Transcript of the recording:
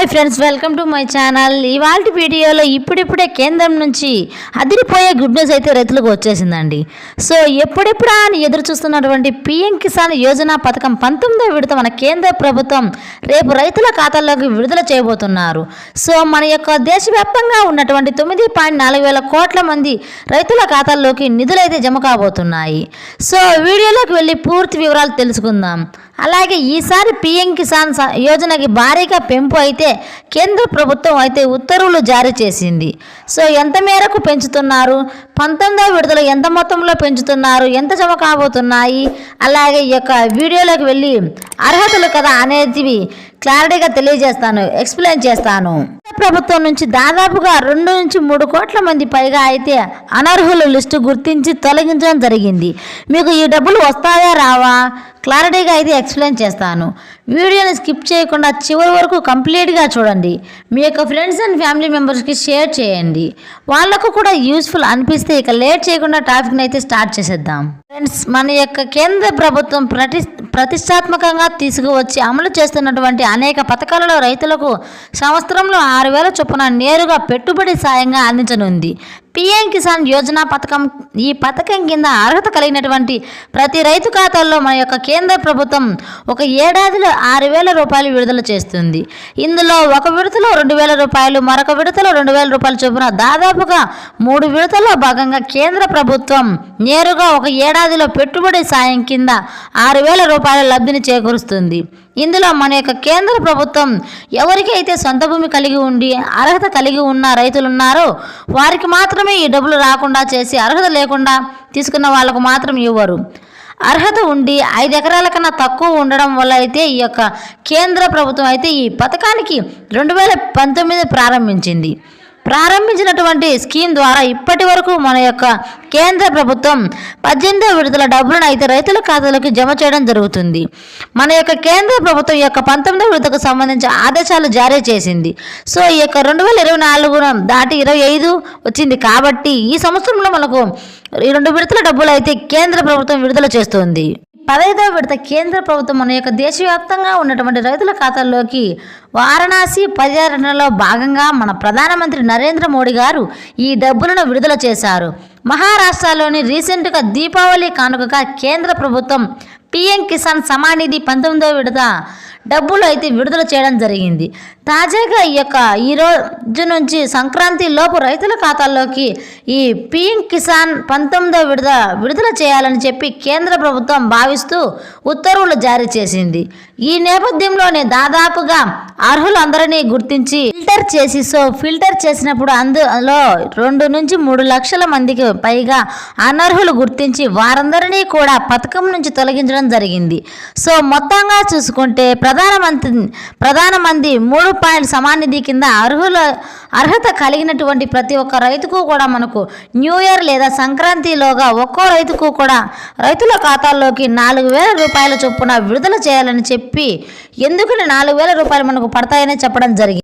Hi friends welcome to my channel ఇవాళ వీడియోలో ఇప్పుడిప్పుడే కేంద్రం నుంచి అదిరిపోయే గుడ్ న్యూస్ అయితే రైతులకు వచ్చేసిందండి. సో ఎప్పుడెప్పుడా అని ఎదురు చూస్తున్నటువంటి పిఎం కిసాన్ యోజన పథకం పంతొమ్మిదో విడత మన కేంద్ర ప్రభుత్వం రేపు రైతుల ఖాతాల్లోకి విడుదల చేయబోతున్నారు. సో మన యొక్క దేశవ్యాప్తంగా ఉన్నటువంటి తొమ్మిది పాయింట్ నాలుగు వేల కోట్ల మంది రైతుల ఖాతాల్లోకి నిధులైతే జమ కాబోతున్నాయి. సో వీడియోలోకి వెళ్ళి పూర్తి వివరాలు తెలుసుకుందాం. అలాగే ఈసారి పిఎం కిసాన్ యోజనకి భారీగా పెంపు అయితే కేంద్ర ప్రభుత్వం అయితే ఉత్తర్వులు జారీ చేసింది. సో ఎంత మేరకు పెంచుతున్నారు? పంతొమ్మిదవ విడుదల ఎంత మొత్తంలో పెంచుతున్నారు? ఎంత జమ కాబోతున్నాయి? అలాగే ఈ యొక్క వీడియోలోకి వెళ్ళి అర్హతలు కదా అనేటివి క్లారిటీగా తెలియజేస్తాను ఎక్స్ప్లెయిన్ చేస్తాను. ప్రభుత్వం నుంచి దాదాపుగా రెండు నుంచి మూడు కోట్ల మంది పైగా అయితే అనర్హుల లిస్టు గుర్తించి తొలగించడం జరిగింది. మీకు ఈ డబ్బులు వస్తాయా రావా? క్లారిటీగా అయితే ఎక్స్ప్లెయిన్ చేస్తాను. వీడియోని స్కిప్ చేయకుండా చివరి వరకు కంప్లీట్గా చూడండి. మీ యొక్క ఫ్రెండ్స్ అండ్ ఫ్యామిలీ మెంబర్స్కి షేర్ చేయండి. వాళ్ళకు కూడా యూస్ఫుల్ అనిపిస్తే ఇక లేట్ చేయకుండా టాపిక్ని అయితే స్టార్ట్ చేసేద్దాం. ఫ్రెండ్స్ మన యొక్క కేంద్ర ప్రభుత్వం ప్రతి ప్రతిష్టాత్మకంగా తీసుకువచ్చి అమలు చేస్తున్నటువంటి అనేక పథకాలలో రైతులకు సంవత్సరంలో ఆరు వేల చొప్పున నేరుగా పెట్టుబడి సాయంగా అందించనుంది. పిఎం కిసాన్ యోజన పథకం ఈ పథకం కింద అర్హత కలిగినటువంటి ప్రతి రైతు ఖాతాల్లో మన యొక్క కేంద్ర ప్రభుత్వం ఒక ఏడాదిలో ఆరు వేల రూపాయలు విడుదల చేస్తుంది. ఇందులో ఒక విడతలో రెండు వేల రూపాయలు మరొక విడతలో రెండు వేల రూపాయలు చొప్పున దాదాపుగా మూడు విడతల్లో భాగంగా కేంద్ర ప్రభుత్వం నేరుగా ఒక ఏడాదిలో పెట్టుబడి సాయం కింద ఆరు వేల రూపాయల లబ్ధిని చేకూరుస్తుంది. ఇందులో మన యొక్క కేంద్ర ప్రభుత్వం ఎవరికైతే సొంత భూమి కలిగి ఉండి అర్హత కలిగి ఉన్న రైతులు ఉన్నారో వారికి మాత్రమే ఈ డబ్బులు రాకుండా చేసి అర్హత లేకుండా తీసుకున్న వాళ్ళకు మాత్రం ఇవ్వరు. అర్హత ఉండి ఐదు ఎకరాల కన్నా తక్కువ ఉండడం వల్ల అయితే ఈ యొక్క కేంద్ర ప్రభుత్వం అయితే ఈ పథకానికి రెండు వేల పంతొమ్మిది ప్రారంభించింది. ప్రారంభించినటువంటి స్కీమ్ ద్వారా ఇప్పటి వరకు మన యొక్క కేంద్ర ప్రభుత్వం పద్దెనిమిదో విడుదల డబ్బులను అయితే రైతుల ఖాతాలోకి జమ చేయడం జరుగుతుంది. మన యొక్క కేంద్ర ప్రభుత్వం యొక్క పంతొమ్మిదో విడతకు సంబంధించి ఆదేశాలు జారీ చేసింది. సో ఈ యొక్క రెండు వేల ఇరవై నాలుగున దాటి ఇరవై ఐదు వచ్చింది కాబట్టి ఈ సంవత్సరంలో మనకు ఈ రెండు విడతల డబ్బులు అయితే కేంద్ర ప్రభుత్వం విడుదల చేస్తుంది. పదహైదవ విడత కేంద్ర ప్రభుత్వం మన యొక్క దేశవ్యాప్తంగా ఉన్నటువంటి రైతుల ఖాతాల్లోకి వారణాసి పర్యటనలో భాగంగా మన ప్రధానమంత్రి నరేంద్ర మోడీ గారు ఈ డబ్బులను విడుదల చేశారు. మహారాష్ట్రలోని రీసెంట్గా దీపావళి కానుకగా కేంద్ర ప్రభుత్వం పిఎం కిసాన్ సమానిధి పంతొమ్మిదవ విడత డబ్బులు అయితే విడుదల చేయడం జరిగింది. తాజాగా ఈ యొక్క ఈ రోజు నుంచి సంక్రాంతి లోపు రైతుల ఖాతాల్లోకి ఈ పిఎం కిసాన్ పంతొమ్మిదో విడత విడుదల చేయాలని చెప్పి కేంద్ర ప్రభుత్వం భావిస్తూ ఉత్తర్వులు జారీ చేసింది. ఈ నేపథ్యంలోనే దాదాపుగా అర్హులందరినీ గుర్తించి ఫిల్టర్ చేసి సో ఫిల్టర్ చేసినప్పుడు అందులో రెండు నుంచి మూడు లక్షల మందికి పైగా అనర్హులు గుర్తించి వారందరినీ కూడా పథకం నుంచి తొలగించడం జరిగింది. సో మొత్తంగా చూసుకుంటే ప్రధానమంత్రి ప్రధానమంత్రి మూడు పాయింట్ సమానిధి కింద అర్హుల అర్హత కలిగినటువంటి ప్రతి ఒక్క రైతుకు కూడా మనకు న్యూ ఇయర్ లేదా సంక్రాంతిలోగా ఒక్కో రైతుకు కూడా రైతుల ఖాతాల్లోకి నాలుగు వేల రూపాయల చొప్పున విడుదల చేయాలని చెప్పి ఎందుకని నాలుగు వేల రూపాయలు మనకు పడతాయని చెప్పడం జరిగింది.